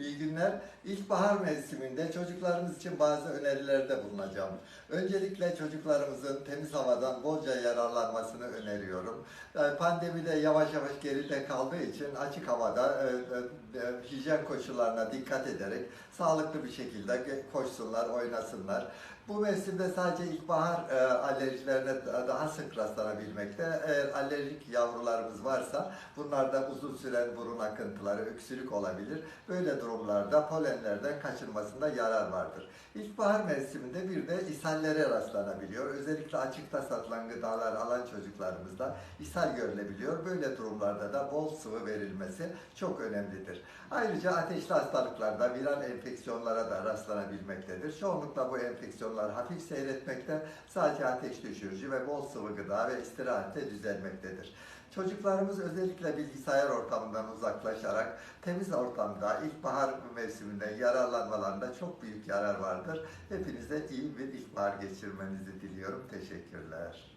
İyi günler. İlkbahar mevsiminde çocuklarımız için bazı önerilerde bulunacağım. Öncelikle çocuklarımızın temiz havadan bolca yararlanmasını öneriyorum. Ee, Pandemide yavaş yavaş geride kaldığı için açık havada e, e, e, hijyen koşullarına dikkat ederek sağlıklı bir şekilde koşsunlar, oynasınlar. Bu mevsimde sadece ilkbahar alerjilerine da- daha sık rastlanabilmekte. Eğer alerjik yavrularımız varsa bunlarda uzun süren burun akıntıları, öksürük olabilir. Böyle durumlarda polenlerden kaçınmasında yarar vardır. İlkbahar mevsiminde bir de ishallere rastlanabiliyor. Özellikle açıkta satılan gıdalar alan çocuklarımızda ishal görülebiliyor. Böyle durumlarda da bol sıvı verilmesi çok önemlidir. Ayrıca ateşli hastalıklarda viral enfeksiyonlara da rastlanabilmektedir. Çoğunlukla bu enfeksiyonlar hafif seyretmekte, sadece ateş düşürücü ve bol sıvı gıda ve istirahatle düzelmektedir. Çocuklarımız özellikle bilgisayar ortamından uzaklaşarak temiz ortamda ilkbahar mevsiminde yararlanmalarında çok büyük yarar vardır. Hepinize iyi bir ilkbahar geçirmenizi diliyorum. Teşekkürler.